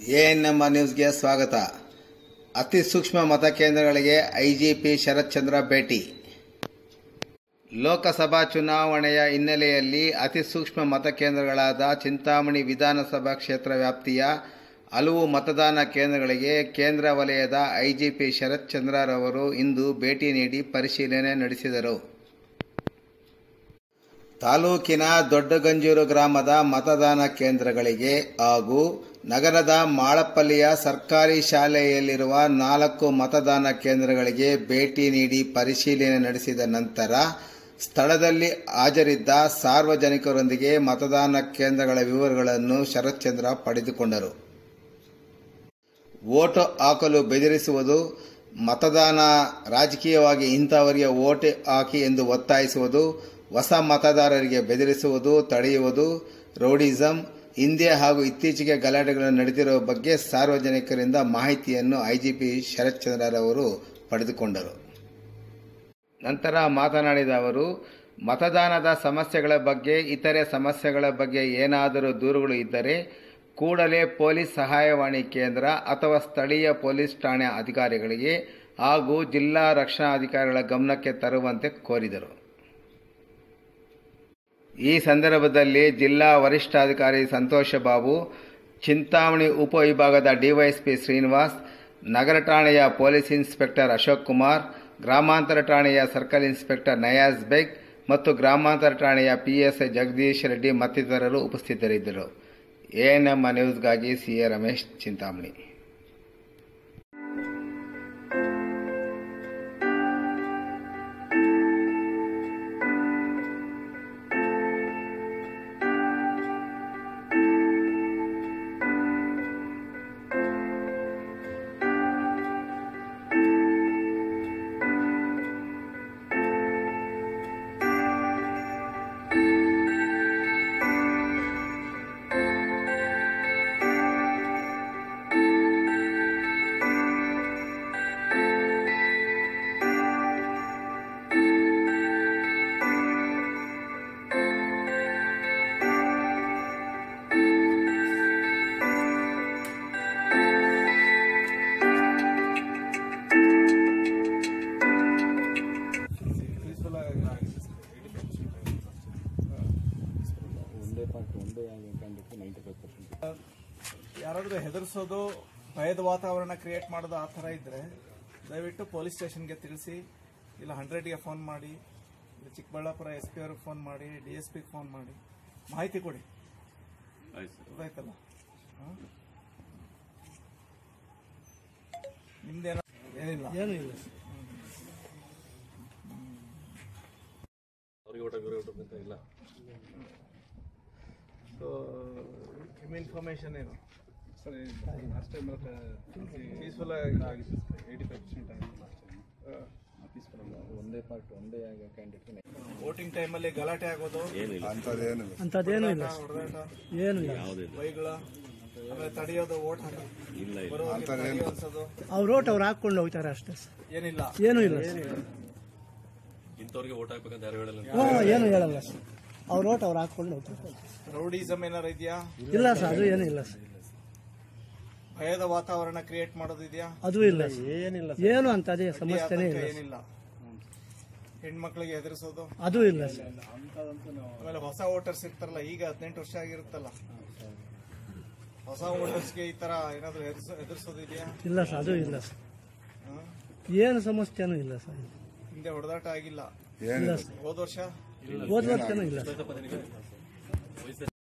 ANM ನ್ಯೂಸ್ಗೆ ಸ್ವಾಗತ. ಅತಿ ಸೂಕ್ಷ್ಮ ಮತಕೇಂದ್ರಗಳಿಗೆ ಐಜಿಪಿ ಶರತ್ ಚಂದ್ರ ಭೇಟಿ. ಲೋಕಸಭಾ ಚುನಾವಣೆಯ ಹಿನ್ನೆಲೆಯಲ್ಲಿ ಅತಿ ಸೂಕ್ಷ್ಮ ಮತಕೇಂದ್ರಗಳಾದ ಚಿಂತಾಮಣಿ ವಿಧಾನಸಭಾ ಕ್ಷೇತ್ರ ವ್ಯಾಪ್ತಿಯ ಹಲವು ಮತದಾನ ಕೇಂದ್ರಗಳಿಗೆ ಕೇಂದ್ರ ವಲಯದ ಐಜಿಪಿ ಶರತ್ ಚಂದ್ರರವರು ಇಂದು ಭೇಟಿ ನೀಡಿ ಪರಿಶೀಲನೆ ನಡೆಸಿದರು. ತಾಲೂಕಿನ ದೊಡ್ಡಗಂಜೂರು ಗ್ರಾಮದ ಮತದಾನ ಕೇಂದ್ರಗಳಿಗೆ ಹಾಗೂ ನಗರದ ಮಾಳಪಲ್ಲಿಯ ಸರ್ಕಾರಿ ಶಾಲೆಯಲ್ಲಿರುವ ನಾಲ್ಕು ಮತದಾನ ಕೇಂದ್ರಗಳಿಗೆ ಭೇಟಿ ನೀಡಿ ಪರಿಶೀಲನೆ ನಡೆಸಿದ ನಂತರ ಸ್ಥಳದಲ್ಲಿ ಹಾಜರಿದ್ದ ಸಾರ್ವಜನಿಕರೊಂದಿಗೆ ಮತದಾನ ಕೇಂದ್ರಗಳ ವಿವರಗಳನ್ನು ಶರತ್ಚಂದ್ರ ಪಡೆದುಕೊಂಡರು. ವೋಟು ಹಾಕಲು ಬೆದರಿಸುವುದು ಮತದಾನ ರಾಜಕೀಯವಾಗಿ ಇಂಥವರಿಗೆ ವೋಟ್ ಹಾಕಿ ಎಂದು ಒತ್ತಾಯಿಸುವುದು ಹೊಸ ಮತದಾರರಿಗೆ ಬೆದರಿಸುವುದು, ತಡೆಯುವುದು, ರೌಡಿಸಂ, ಹಿಂದೆ ಹಾಗೂ ಇತ್ತೀಚೆಗೆ ಗಲಾಟೆಗಳು ನಡೆದಿರುವ ಬಗ್ಗೆ ಸಾರ್ವಜನಿಕರಿಂದ ಮಾಹಿತಿಯನ್ನು ಐಜಿಪಿ ಶರತ್ಚಂದ್ರರವರು ಪಡೆದುಕೊಂಡರು. ನಂತರ ಮಾತನಾಡಿದ ಅವರು, ಮತದಾನದ ಸಮಸ್ಯೆಗಳ ಬಗ್ಗೆ, ಇತರೆ ಸಮಸ್ಯೆಗಳ ಬಗ್ಗೆ ಏನಾದರೂ ದೂರುಗಳು ಇದ್ದರೆ ಕೂಡಲೇ ಪೊಲೀಸ್ ಸಹಾಯವಾಣಿ ಕೇಂದ್ರ ಅಥವಾ ಸ್ಥಳೀಯ ಪೊಲೀಸ್ ಠಾಣೆ ಅಧಿಕಾರಿಗಳಿಗೆ ಹಾಗೂ ಜಿಲ್ಲಾ ರಕ್ಷಣಾಧಿಕಾರಿಗಳ ಗಮನಕ್ಕೆ ತರುವಂತೆ ಕೋರಿದರು. ಈ ಸಂದರ್ಭದಲ್ಲಿ ಜಿಲ್ಲಾ ವರಿಷ್ಠಾಧಿಕಾರಿ ಸಂತೋಷ ಬಾಬು, ಚಿಂತಾಮಣಿ ಉಪವಿಭಾಗದ ಡಿವೈಎಸ್ಪಿ ಶ್ರೀನಿವಾಸ್, ನಗರ ಠಾಣೆಯ ಪೊಲೀಸ್ ಇನ್ಸ್ಪೆಕ್ಟರ್ ಅಶೋಕ್ ಕುಮಾರ್, ಗ್ರಾಮಾಂತರ ಠಾಣೆಯ ಸರ್ಕಲ್ ಇನ್ಸ್ಪೆಕ್ಟರ್ ನಯಾಜ್ ಬೇಗ್ ಮತ್ತು ಗ್ರಾಮಾಂತರ ಠಾಣೆಯ ಪಿಎಸ್ಐ ಜಗದೀಶ್ ರೆಡ್ಡಿ ಮತ್ತಿತರರು ಉಪಸ್ಥಿತರಿದ್ದರು. ಎಎನ್ಎಂ ನ್ಯೂಸ್ಗಾಗಿ ಎ ರಮೇಶ್ ಚಿಂತಾಮಣಿ. ಯಾರಾದರೂ ಹೆದರ್ಸೋದು ಭಯದ ವಾತಾವರಣ ಕ್ರಿಯೇಟ್ ಮಾಡೋದು ಆ ಥರ ಇದ್ದರೆ ದಯವಿಟ್ಟು ಪೊಲೀಸ್ ಸ್ಟೇಷನ್ಗೆ ತಿಳಿಸಿ ಇಲ್ಲ ಹಂಡ್ರೆಡ್ಗೆ ಫೋನ್ ಮಾಡಿ ಇಲ್ಲ ಚಿಕ್ಕಬಳ್ಳಾಪುರ ಎಸ್ ಪಿ ಅವ್ರಿಗೆ ಫೋನ್ ಮಾಡಿ ಡಿ ಎಸ್ ಪಿಗೆ ಫೋನ್ ಮಾಡಿ ಮಾಹಿತಿ ಕೊಡಿ. ಆಯ್ತಲ್ಲ? ನಿಮ್ದೇನ? ಏನಿಲ್ಲ. ಏನು ಇಲ್ಲ ಅವ್ರಿಗೆ ಊಟ ಬೇರೆ ಊಟ ಅಂತ ಇಲ್ಲ? ಸೊ ನಿಮ್ಮ ಇನ್ಫಾರ್ಮೇಶನ್ ಏನು ಸರ್ ಲಾಸ್ಟ್ ಟೈಮ್ ಪೀಸ್ಫುಲ್ ಆಗಿತ್ತು ಏಯ್ಟಿ ಫೈವ್ ಪರ್ಸೆಂಟ್ ಆಗಿತ್ತು ಲಾಸ್ಟ್ ಟೈಮ್ ಪೀಸ್ಫುಲ್ ಒಂದೇ ಪಾರ್ಟ್ ಒಂದೇ ಕ್ಯಾಂಡಿಡೇಟ್ ವೋಟಿಂಗ್ ಟೈಮಲ್ಲಿ ಗಲಾಟೆ ಆಗೋದು? ಅಂಥದ್ದೇನು ಇಲ್ಲ ಏನು ಇಲ್ಲ ಬೈಗಳ? ತಡೆಯೋದು ಓಟ್ ಹಾಕೋದು ಅವ್ರ ಓಟ್ ಅವ್ರು ಹಾಕೊಂಡು ಹೋಗ್ತಾರೆ ಅಷ್ಟೇ. ಏನಿಲ್ಲ. ಏನು ಇಲ್ಲ. ಇಂಥವ್ರಿಗೆ ಓಟ್ ಹಾಕ್ಬೇಕಂತ ಯಾರು ಹೇಳಲ್ಲ? ಏನು ಹೇಳಲ್ಲ ಸರ್. ಅವ್ರ ಓಟ್ ಅವ್ರು ಹಾಕೊಂಡು ರೌಡಿಸಮ್ ಏನಾರು ಇದೆಯಾ? ಇಲ್ಲ ಸರ್ ಅದು ಏನೂ ಇಲ್ಲ ಸರ್. ಭಯದ ವಾತಾವರಣ ಕ್ರಿಯೇಟ್ ಮಾಡೋದಿದೆಯಾ ಅದು ಇಲ್ಲ ಸರ್. ಏನಿಲ್ಲ ಏನು ಅಂತ ಅದೇ ಸಮಸ್ಯೆನೇ ಇಲ್ಲ ಸರ್. ಏನಿಲ್ಲ. ಹೆಣ್ಮಕ್ಳಿಗೆ ಎದುರಿಸೋದು? ಅದು ಇಲ್ಲ ಸರ್. ಆಮೇಲೆ ಹೊಸ ವೋಟರ್ಸ್ ಇರ್ತಾರಲ್ಲ ಈಗ ಹದಿನೆಂಟು ವರ್ಷ ಆಗಿರುತ್ತಲ್ಲ. ಹೊಸ ವೋಟರ್ಸ್ಗೆ ಈ ತರ ಏನಾದ್ರು ಎದುರಿಸೋದಿದೆಯಾ ಇಲ್ಲ ಸರ್ ಅದು ಇಲ್ಲ ಸರ್? ಏನು ಸಮಸ್ಯೆನೂ ಇಲ್ಲ ಸರ್. ಹಿಂದೆ ಹೊಡೆದಾಟ ಆಗಿಲ್ಲ. ಇಲ್ಲ ಸರ್. ಹೋದ ವರ್ಷ? ಹೋದ ವರ್ಷನೂ ಇಲ್ಲ ಸರ್